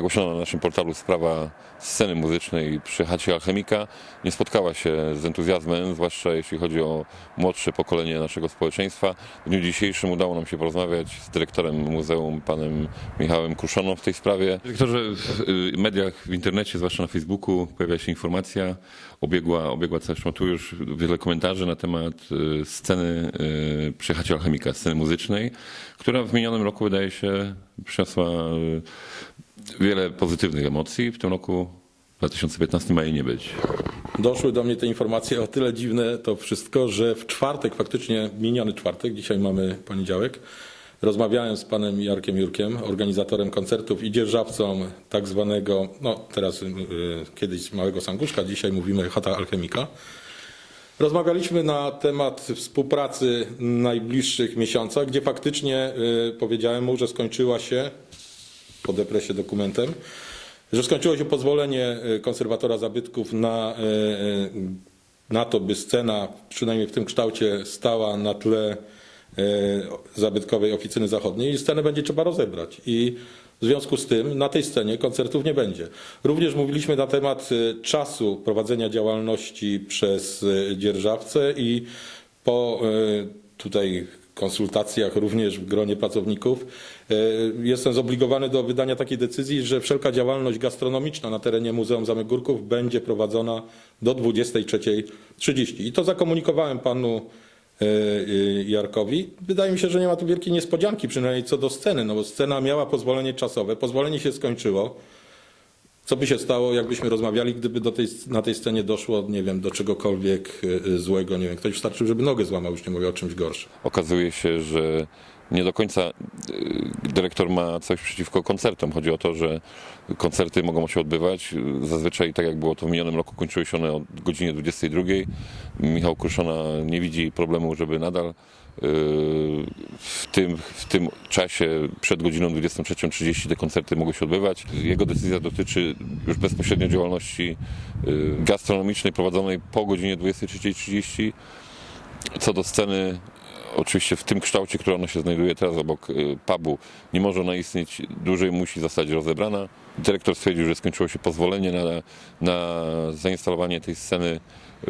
Nagłośniona na naszym portalu sprawa sceny muzycznej przy chacie Alchemika nie spotkała się z entuzjazmem, zwłaszcza jeśli chodzi o młodsze pokolenie naszego społeczeństwa. W dniu dzisiejszym udało nam się porozmawiać z dyrektorem muzeum, panem Michałem Kruszoną w tej sprawie. Dyrektorze, w y, mediach, w internecie, zwłaszcza na Facebooku pojawia się informacja, obiegła, obiegła zresztą tu już wiele komentarzy na temat y, sceny y, przy chacie Alchemika, sceny muzycznej, która w minionym roku wydaje się przyniosła wiele pozytywnych emocji. W tym roku 2015 ma jej nie być. Doszły do mnie te informacje o tyle dziwne to wszystko, że w czwartek, faktycznie miniony czwartek, dzisiaj mamy poniedziałek, rozmawiałem z panem Jarkiem Jurkiem, organizatorem koncertów i dzierżawcą tak zwanego, no teraz y, kiedyś Małego Sanguszka, dzisiaj mówimy Chata Alchemika. Rozmawialiśmy na temat współpracy w najbliższych miesiącach, gdzie faktycznie y, powiedziałem mu, że skończyła się, podeprę się dokumentem, że skończyło się pozwolenie y, konserwatora zabytków na, y, y, na to, by scena, przynajmniej w tym kształcie, stała na tle zabytkowej oficyny zachodniej i scenę będzie trzeba rozebrać. I w związku z tym na tej scenie koncertów nie będzie. Również mówiliśmy na temat czasu prowadzenia działalności przez dzierżawcę i po tutaj konsultacjach również w gronie pracowników y, jestem zobligowany do wydania takiej decyzji, że wszelka działalność gastronomiczna na terenie Muzeum Zamek Górków będzie prowadzona do 23.30. I to zakomunikowałem panu y, y, Jarkowi. Wydaje mi się, że nie ma tu wielkiej niespodzianki, przynajmniej co do sceny, no bo scena miała pozwolenie czasowe, pozwolenie się skończyło. Co by się stało, jakbyśmy rozmawiali, gdyby do tej, na tej scenie doszło, nie wiem, do czegokolwiek y, złego, nie wiem, ktoś wystarczył, żeby nogę złamał, już nie mówię o czymś gorszym. Okazuje się, że nie do końca y, dyrektor ma coś przeciwko koncertom. Chodzi o to, że koncerty mogą się odbywać. Zazwyczaj, tak jak było to w minionym roku, kończyły się one o godzinie 22. Michał Kruszona nie widzi problemu, żeby nadal y, w tym, w tym czasie przed godziną 23.30 te koncerty mogły się odbywać. Jego decyzja dotyczy już bezpośrednio działalności y, gastronomicznej prowadzonej po godzinie 23.30. Co do sceny, oczywiście w tym kształcie, który ona się znajduje teraz obok y, pubu, nie może ona istnieć dłużej, musi zostać rozebrana. Dyrektor stwierdził, że skończyło się pozwolenie na, na zainstalowanie tej sceny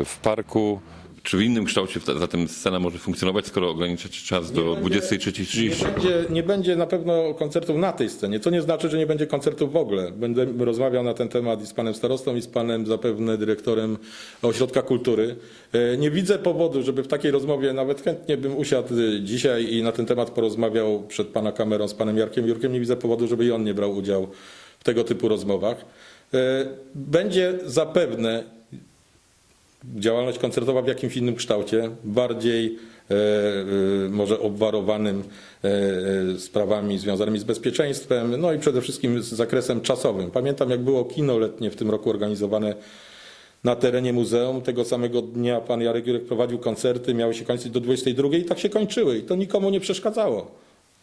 w parku. Czy w innym kształcie zatem scena może funkcjonować, skoro ograniczacie czas do Nie 23.30? będzie, nie będzie na pewno koncertów na tej scenie, co nie znaczy, że nie będzie koncertów w ogóle. Będę rozmawiał na ten temat i z panem starostą, i z panem zapewne dyrektorem Ośrodka Kultury. E, Nie widzę powodu, żeby w takiej rozmowie, nawet chętnie bym usiadł dzisiaj i na ten temat porozmawiał przed pana kamerą z panem Jarkiem Jurkiem, nie widzę powodu, żeby i on nie brał udziału w tego typu rozmowach. E, Będzie zapewne działalność koncertowa w jakimś innym kształcie, bardziej e, e, może obwarowanym e, sprawami związanymi z bezpieczeństwem, no i przede wszystkim z zakresem czasowym. Pamiętam, jak było kino letnie w tym roku organizowane na terenie muzeum. Tego samego dnia pan Jarek Jurek prowadził koncerty, miały się kończyć do 22 i tak się kończyły i to nikomu nie przeszkadzało.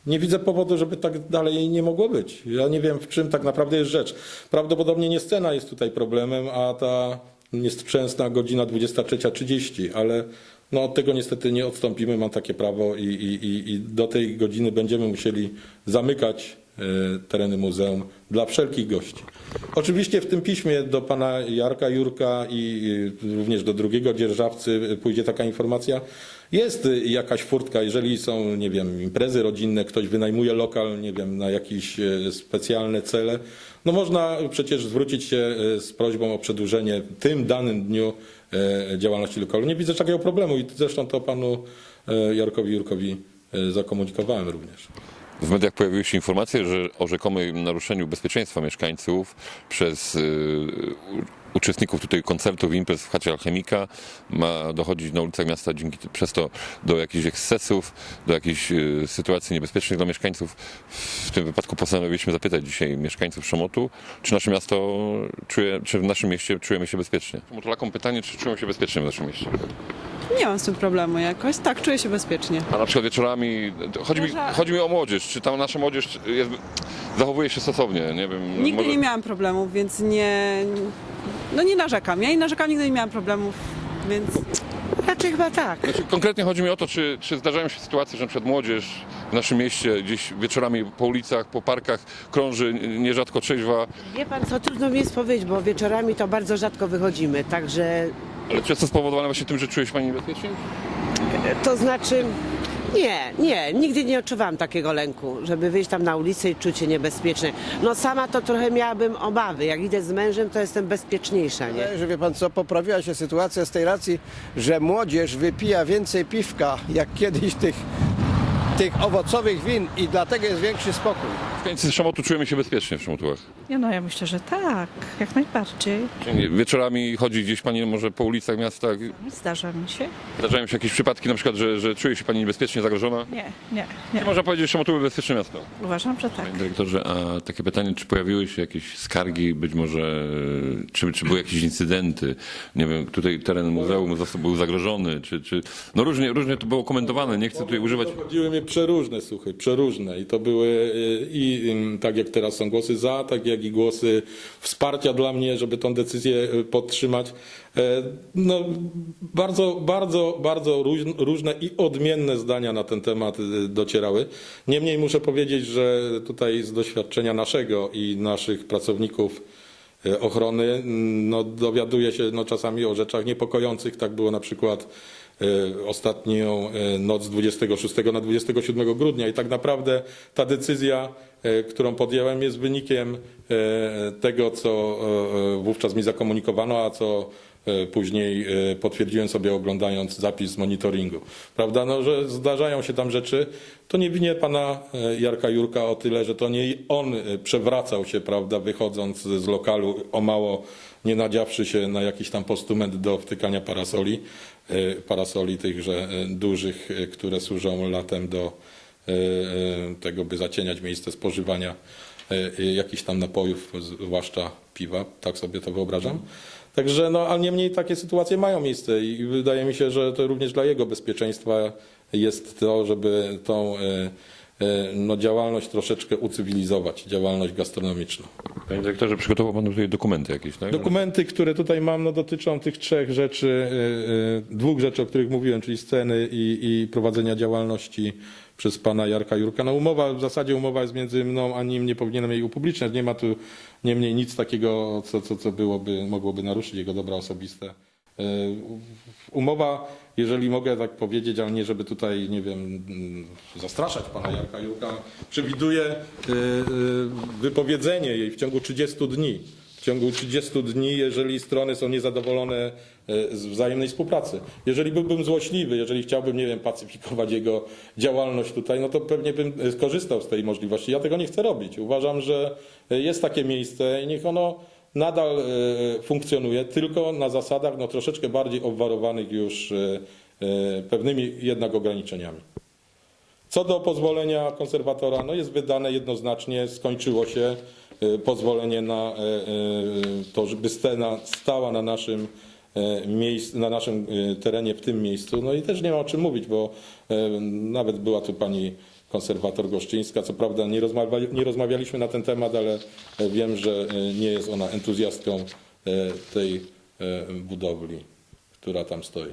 Nie widzę powodu, żeby tak dalej nie mogło być. Ja nie wiem, w czym tak naprawdę jest rzecz. Prawdopodobnie nie scena jest tutaj problemem, a ta nieszczęsna godzina 23.30, ale no od tego niestety nie odstąpimy, mam takie prawo i, i, i, do tej godziny będziemy musieli zamykać tereny muzeum dla wszelkich gości. Oczywiście w tym piśmie do pana Jarka Jurka i również do drugiego dzierżawcy pójdzie taka informacja. Jest jakaś furtka, jeżeli są, nie wiem, imprezy rodzinne, ktoś wynajmuje lokal, nie wiem, na jakieś e, specjalne cele, no można przecież zwrócić się e, z prośbą o przedłużenie tym danym dniu e, działalności lokalu. Nie widzę takiego problemu i zresztą to panu e, Jarkowi Jurkowi e, zakomunikowałem również. W mediach pojawiły się informacje, że o rzekomym naruszeniu bezpieczeństwa mieszkańców przez y, uczestników tutaj koncertów, imprez w chacie Alchemika ma dochodzić na ulicach miasta dzięki przez to do jakichś ekscesów, do jakichś e, sytuacji niebezpiecznych dla mieszkańców. W tym wypadku postanowiliśmy zapytać dzisiaj mieszkańców Szomotu, czy nasze miasto czuje, czy w naszym mieście czujemy się bezpiecznie. Szomotolakom pytanie, czy czują się bezpiecznie w naszym mieście. Nie mam z tym problemu jakoś. Tak, czuję się bezpiecznie. A na przykład wieczorami, chodzi mi, Może- chodzi mi o młodzież, czy tam nasza młodzież jest, zachowuje się stosownie, nie wiem. Nigdy może- nie miałam problemów, więc nie. No nie narzekam. Ja nie narzekam, nigdy nie miałam problemów, więc. Raczej chyba tak. Znaczy, konkretnie chodzi mi o to, czy, czy zdarzają się sytuacje, że na przykład młodzież w naszym mieście gdzieś wieczorami po ulicach, po parkach krąży nierzadko trzeźwa, Wie pan co, trudno mi jest powiedzieć, bo wieczorami to bardzo rzadko wychodzimy, także ale czy jest to spowodowane właśnie tym, że czuje się Pani niebezpiecznie? to znaczy nie, nie, nigdy nie odczuwałam takiego lęku, żeby wyjść tam na ulicę i czuć się niebezpiecznie. No sama to trochę miałabym obawy, jak idę z mężem, to jestem bezpieczniejsza, nie? Że wie pan co, poprawiła się sytuacja z tej racji, że młodzież wypija więcej piwka jak kiedyś tych, tych owocowych win i dlatego jest większy spokój. Mieszkańcy Szomotu czujemy się bezpiecznie w Szomotułach. Nie no, ja myślę, że tak, jak najbardziej. Czyli Wieczorami chodzi gdzieś Pani może po ulicach miasta, Zdarza mi się. zdarzają się jakieś przypadki na przykład, że, że czuje się Pani niebezpiecznie zagrożona? Nie, nie, nie. Czy można powiedzieć, że Szomotuły bezpieczne miasto? Uważam, że tak. Panie dyrektorze, a takie pytanie, czy pojawiły się jakieś skargi, być może, czy, czy były jakieś incydenty? Nie wiem, tutaj teren muzeum był zagrożony, czy, czy no różnie, różnie to było komentowane, nie chcę tutaj używać... Dochodziły mnie przeróżne słuchy, przeróżne i to były y, i tak jak teraz są głosy za, tak jak i głosy wsparcia dla mnie, żeby tą decyzję y, podtrzymać. E, No, bardzo, bardzo, bardzo róż- różne i odmienne zdania na ten temat y, docierały. Niemniej muszę powiedzieć, że tutaj z doświadczenia naszego i naszych pracowników e, ochrony, mm, no, dowiaduje się no, czasami o rzeczach niepokojących. Tak było na przykład e, ostatnią e, noc z 26 na 27 grudnia. I tak naprawdę ta decyzja, e, którą podjąłem jest wynikiem e, tego, co e, e, wówczas mi zakomunikowano, a co e, później e, potwierdziłem sobie oglądając zapis z monitoringu. Prawda, no, że zdarzają się tam rzeczy, to nie winię pana e, Jarka Jurka o tyle, że to nie on e, przewracał się, prawda, wychodząc z lokalu o mało nie nadziawszy się na jakiś tam postument do wtykania parasoli, e, parasoli tychże e, dużych, e, które służą latem do tego, by zacieniać miejsce spożywania jakichś tam napojów, zwłaszcza piwa, tak sobie to wyobrażam. Także, no, a niemniej takie sytuacje mają miejsce i wydaje mi się, że to również dla jego bezpieczeństwa jest to, żeby tą no, działalność troszeczkę ucywilizować, działalność gastronomiczną. Panie dyrektorze, przygotował Pan tutaj dokumenty jakieś, tak? Dokumenty, które tutaj mam, no, dotyczą tych trzech rzeczy, y, y, dwóch rzeczy, o których mówiłem, czyli sceny i, i prowadzenia działalności przez pana Jarka Jurka. No umowa, w zasadzie umowa jest między mną a nim, nie powinienem jej upubliczniać. Nie ma tu niemniej nic takiego, co, co, co byłoby, mogłoby naruszyć jego dobra osobiste. Y, Umowa, jeżeli mogę tak powiedzieć, ale nie żeby tutaj, nie wiem, mm, zastraszać pana Jarka Jurka, przewiduje y, y, wypowiedzenie jej w ciągu 30 dni. W ciągu 30 dni, jeżeli strony są niezadowolone e, z wzajemnej współpracy. Jeżeli byłbym złośliwy, jeżeli chciałbym, nie wiem, pacyfikować jego działalność tutaj, no to pewnie bym e, skorzystał z tej możliwości. Ja tego nie chcę robić. Uważam, że e, jest takie miejsce i niech ono nadal e, funkcjonuje, tylko na zasadach no, troszeczkę bardziej obwarowanych już e, e, pewnymi jednak ograniczeniami. Co do pozwolenia konserwatora, no jest wydane jednoznacznie, skończyło się pozwolenie na to, żeby scena stała na naszym na naszym terenie w tym miejscu. No i też nie ma o czym mówić, bo nawet była tu pani konserwator Goszczyńska. Co prawda nie, rozmawia, nie rozmawialiśmy na ten temat, ale e, wiem, że e, nie jest ona entuzjastką e, tej budowli, która tam stoi.